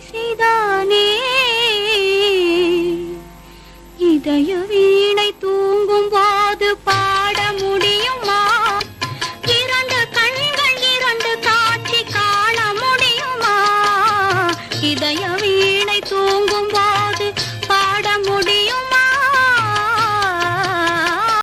செய்தானே இதய வீணை தூங்கும் போது பாட முடியுமா? இரண்டு கண்கள் இரண்டு காட்சி காண முடியுமா? இதய